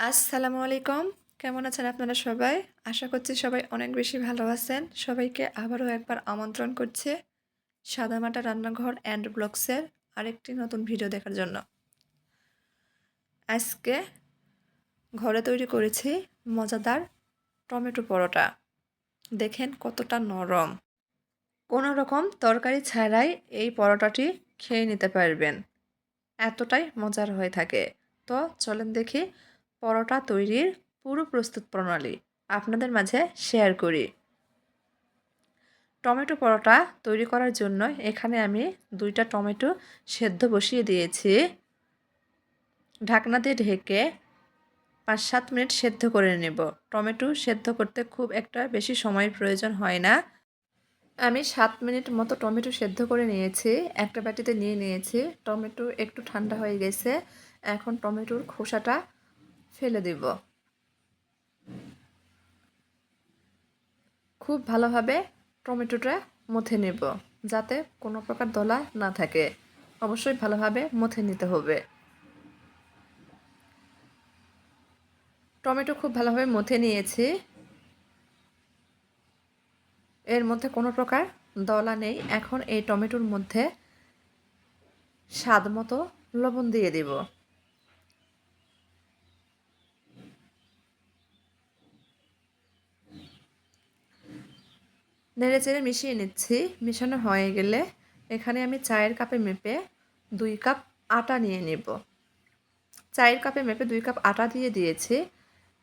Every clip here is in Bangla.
আসসালামু আলাইকুম। কেমন আছেন আপনারা সবাই? আশা করছি সবাই অনেক বেশি ভালো আছেন। সবাইকে আবারও একবার আমন্ত্রণ করছে সাদামাটা রান্নাঘর অ্যান্ড ব্লগসের আরেকটি নতুন ভিডিও দেখার জন্য। আজকে ঘরে তৈরি করেছি মজাদার টমেটো পরোটা। দেখেন কতটা নরম। কোনো রকম তরকারি ছাড়াই এই পরোটাটি খেয়ে নিতে পারবেন। এতটাই মজার হয়ে থাকে। তো চলেন দেখি পরোটা তৈরির পুরো প্রস্তুত প্রণালী আপনাদের মাঝে শেয়ার করি। টমেটো পরোটা তৈরি করার জন্য এখানে আমি দুইটা টমেটো সেদ্ধ বসিয়ে দিয়েছি। ঢাকনা দিয়ে ঢেকে পাঁচ সাত মিনিট সেদ্ধ করে নেব। টমেটো সেদ্ধ করতে খুব একটা বেশি সময়ের প্রয়োজন হয় না। আমি সাত মিনিট মতো টমেটো সেদ্ধ করে নিয়েছি, একটা বাটিতে নিয়ে নিয়েছি। টমেটো একটু ঠান্ডা হয়ে গেছে, এখন টমেটোর খোসাটা ফেলে দিব। খুব ভালোভাবে টমেটোটা মথে নেব, যাতে কোনো প্রকার দলা না থাকে। অবশ্যই ভালোভাবে মথে নিতে হবে। টমেটো খুব ভালোভাবে মথে নিয়েছি। এর মধ্যে কোনো প্রকার দলা নেই। এখন এই টমেটোর মধ্যে স্বাদ মতো লবণ দিয়ে দিব। নেড়ে চেড়ে মিশিয়ে নিচ্ছি। মিশানো হয়ে গেলে এখানে আমি চায়ের কাপে মেপে দুই কাপ আটা নিয়ে নেব। চায়ের কাপে মেপে দুই কাপ আটা দিয়ে দিয়েছি।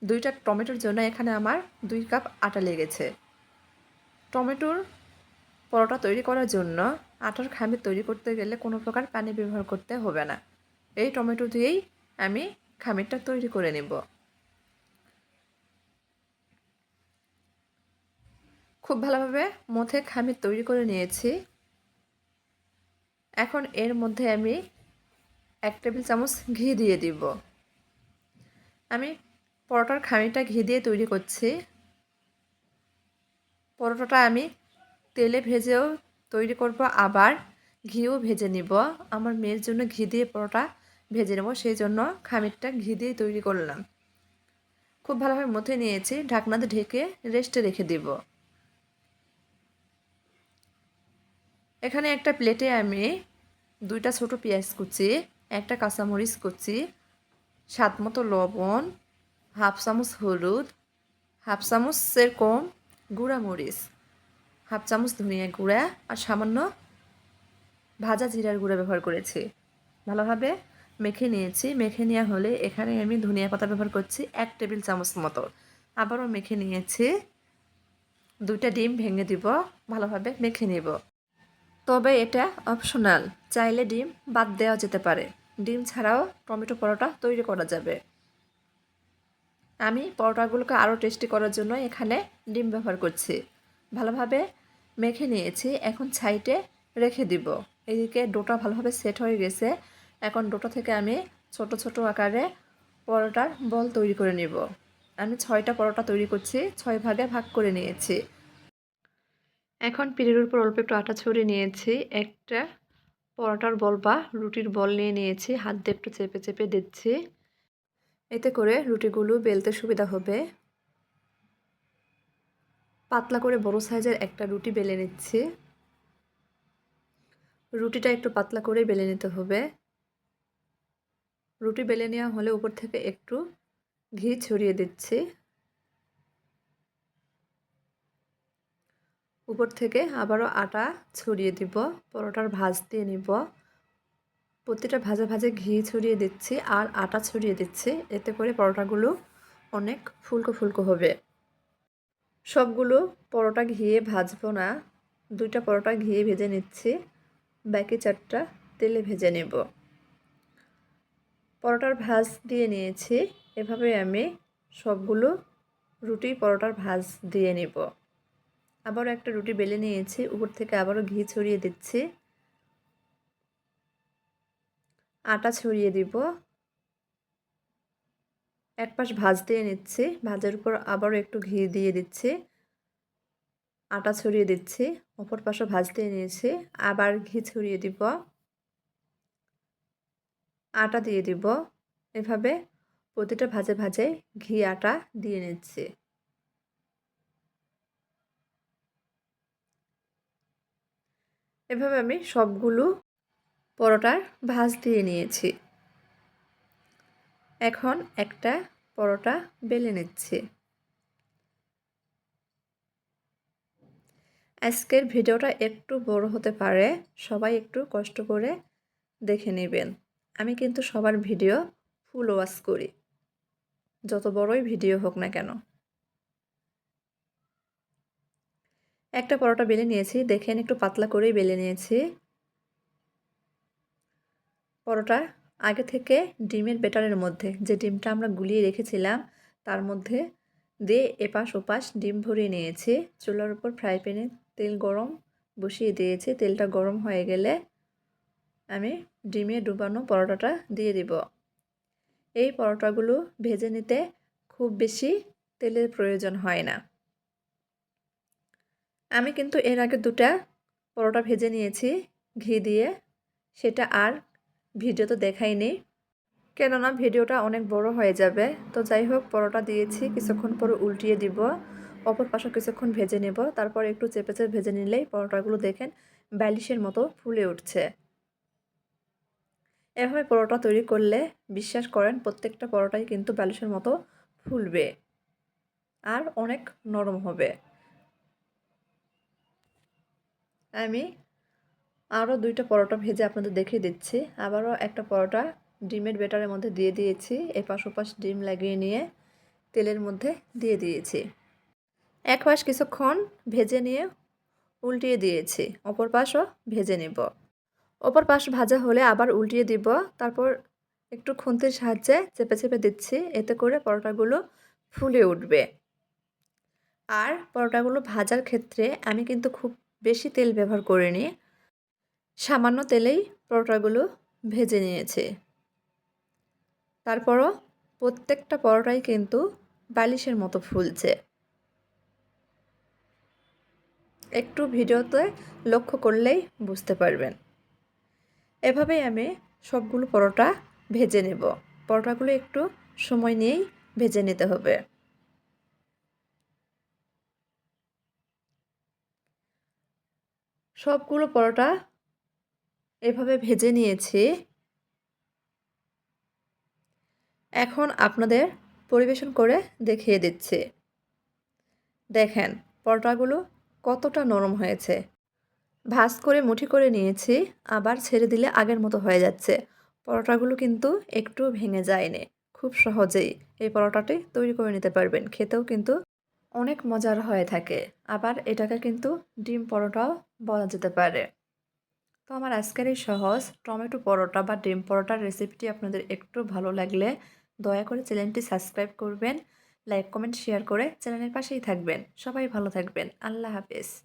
দুইটা টমেটোর জন্য এখানে আমার দুই কাপ আটা লেগেছে। টমেটোর পরোটা তৈরি করার জন্য আটার খামির তৈরি করতে গেলে কোনো প্রকার পানি ব্যবহার করতে হবে না। এই টমেটো দিয়েই আমি খামিরটা তৈরি করে নেব। খুব ভালোভাবে মথে খামির তৈরি করে নিয়েছি। এখন এর মধ্যে আমি এক টেবিল চামচ ঘি দিয়ে দিব। আমি পরোটার খামিরটা ঘি দিয়ে তৈরি করছি। পরোটাটা আমি তেলে ভেজেও তৈরি করব, আবার ঘিও ভেজে নিব। আমার মেয়ের জন্য ঘি দিয়ে পরোটা ভেজে নেব, সেই জন্য খামিরটা ঘি দিয়ে তৈরি করলাম। খুব ভালোভাবে মথে নিয়েছি, ঢাকনাতে ঢেকে রেস্টে রেখে দিব। এখানে একটা প্লেটে আমি দুইটা ছোট পেঁয়াজ কুচি, একটা কাঁচামরিচ কুচি, স্বাদ মতো লবণ, হাফ চামচ হলুদ, হাফ চামচের কম গুঁড়া মরিচ হাফ চামচ ধনিয়া গুঁড়া আর সামান্য ভাজা জিরার গুঁড়া ব্যবহার করেছি। ভালোভাবে মেখে নিয়েছি। মেখে নেওয়া হলে এখানে আমি ধনিয়া পাতা ব্যবহার করছি এক টেবিল চামচ মতো। আবারও মেখে নিয়েছি। দুইটা ডিম ভেঙে দিব। ভালোভাবে মেখে নেব। তবে এটা অপশনাল চাইলে ডিম বাদ দেওয়া যেতে পারে। ডিম ছাড়াও টমেটো পরোটা তৈরি করা যাবে। আমি পরোটাগুলোকে আরও টেস্টি করার জন্য এখানে ডিম ব্যবহার করছি। ভালোভাবে মেখে নিয়েছি। এখন ছাইটে রেখে দিব। এদিকে ডোটা ভালোভাবে সেট হয়ে গেছে। এখন ডোটা থেকে আমি ছোট ছোট আকারে পরোটার বল তৈরি করে নিব। আমি ছয়টা পরোটা তৈরি করছি। ছয় ভাগে ভাগ করে নিয়েছি। এখন পিঠের উপর অল্প একটু আটা ছড়িয়ে নিয়েছি। একটা পরোটার বল বা রুটির বল নিয়ে নিয়েছি। হাত দিয়ে একটু চেপে চেপে দিচ্ছি। এতে করে রুটিগুলো বেলতে সুবিধা হবে। পাতলা করে বড় সাইজের একটা রুটি বেলে নিচ্ছি। রুটিটা একটু পাতলা করে বেলে নিতে হবে। রুটি বেলে নেওয়া হলে উপর থেকে একটু ঘি ছড়িয়ে দিচ্ছি। উপর থেকে আবারও আটা ছড়িয়ে দিব, পরোটার ভাজ দিয়ে নিব। প্রতিটা ভাজে ভাজে ঘি ছড়িয়ে দিচ্ছি আর আটা ছড়িয়ে দিচ্ছি, এতে করে পরোটাগুলো অনেক ফুলকো ফুলকো হবে। সবগুলো পরোটা ঘিয়ে ভাজবো না, দুইটা পরোটা ঘিয়ে ভেজে নিচ্ছি, বাকি চারটা তেলে ভেজে নেব। পরোটার ভাজ দিয়ে নিয়েছি, এভাবে আমি সবগুলো রুটি পরোটার ভাজ দিয়ে নেব। আবারও একটা রুটি বেলে নিয়েছি, উপর থেকে আবারও ঘি ছড়িয়ে দিচ্ছি। আটা ছড়িয়ে দিব। এক পাশ ভাজ দিয়ে নিচ্ছি ভাজের উপর আবারও একটু ঘি দিয়ে দিচ্ছি। আটা ছড়িয়ে দিচ্ছি, অপর পাশে ভাজ দিয়ে নিয়েছি আবার ঘি ছড়িয়ে দিব। আটা দিয়ে দিব। এভাবে প্রতিটা ভাজে ভাজে ঘি, আটা দিয়ে নিচ্ছি। এভাবে আমি সবগুলো পরোটার ভাজ দিয়ে নিয়েছি। এখন একটা পরোটা বেলে নিচ্ছি। আজকের ভিডিওটা একটু বড় হতে পারে, সবাই একটু কষ্ট করে দেখে নেবেন। আমি কিন্তু সবার ভিডিও ফুল ওয়াশ করি। যত বড়ই ভিডিও হোক না কেন। একটা পরোটা বেলে নিয়েছি, দেখেন একটু পাতলা করেই বেলে নিয়েছি। পরোটা আগে থেকে ডিমের বেটারের মধ্যে, যে ডিমটা আমরা গুলিয়ে রেখেছিলাম, তার মধ্যে দিয়ে এপাশ ওপাশ ডিম ভরিয়ে নিয়েছি। চুলার উপর ফ্রাই প্যানে তেল গরম বসিয়ে দিয়েছি। তেলটা গরম হয়ে গেলে আমি ডিমে ডুবানো পরোটাটা দিয়ে দিব। এই পরোটাগুলো ভেজে নিতে খুব বেশি তেলের প্রয়োজন হয় না। আমি কিন্তু এর আগে দুটা পরোটা ভেজে নিয়েছি, ঘি দিয়ে। সেটা আর ভিডিওতে দেখাইনি কেননা ভিডিওটা অনেক বড় হয়ে যাবে। তো যাই হোক, পরোটা দিয়েছি, কিছুক্ষণ পরে উল্টিয়ে দিব। অপর পাশে কিছুক্ষণ ভেজে নেব। তারপর একটু চেপে চেপে ভেজে নিলেই পরোটাগুলো দেখেন ব্যালিশের মতো ফুলে উঠছে। এভাবে পরোটা তৈরি করলে, বিশ্বাস করেন, প্রত্যেকটা পরোটাই কিন্তু ব্যালিশের মতো ফুলবে। আর অনেক নরম হবে। আমি আরও দুইটা পরোটা ভেজে আপনাদের দেখিয়ে দিচ্ছি। আবারও একটা পরোটা ডিমের বেটারের মধ্যে দিয়ে দিয়েছি। এপাশ ওপাশ ডিম লাগিয়ে নিয়ে তেলের মধ্যে দিয়ে দিয়েছি। এক পাশ কিছুক্ষণ ভেজে নিয়ে উল্টিয়ে দিয়েছি। অপর পাশও ভেজে নেব। অপর পাশ ভাজা হলে আবার উল্টিয়ে দিব। তারপর একটু খুন্তির সাহায্যে চেপে চেপে দিচ্ছি। এতে করে পরোটাগুলো ফুলে উঠবে। আর পরোটাগুলো ভাজার ক্ষেত্রে আমি কিন্তু খুব বেশি তেল ব্যবহার করিনি সামান্য তেলেই পরোটাগুলো ভেজে নিয়েছি। তারপরও প্রত্যেকটা পরোটাই কিন্তু বালিশের মতো ফুলছে। একটু ভিডিওতে লক্ষ্য করলেই বুঝতে পারবেন। এভাবেই আমি সবগুলো পরোটা ভেজে নেব। পরোটাগুলো একটু সময় নিয়েই ভেজে নিতে হবে। সবগুলো পরোটা এভাবে ভেজে নিয়েছি। এখন আপনাদের পরিবেশন করে দেখিয়ে দিচ্ছি। দেখেন, পরোটাগুলো কতটা নরম হয়েছে। ভাজ করে মুঠি করে নিয়েছি, আবার ছেড়ে দিলে আগের মতো হয়ে যাচ্ছে। পরোটাগুলো কিন্তু একটু ভেঙে যায়নি। খুব সহজেই এই পরোটাটি তৈরি করে নিতে পারবেন। খেতেও কিন্তু অনেক মজার হয়ে থাকে। আবার এটাকে কিন্তু ডিম পরোটাও বলা যেতে পারে। তো আমার আজকের এই সহজ টমেটো পরোটা বা ডিম পরোটার রেসিপিটি আপনাদের একটু ভালো লাগলে দয়া করে চ্যানেলটি সাবস্ক্রাইব করবেন লাইক কমেন্ট শেয়ার করে চ্যানেলের পাশেই থাকবেন। সবাই ভালো থাকবেন। আল্লাহ হাফেজ।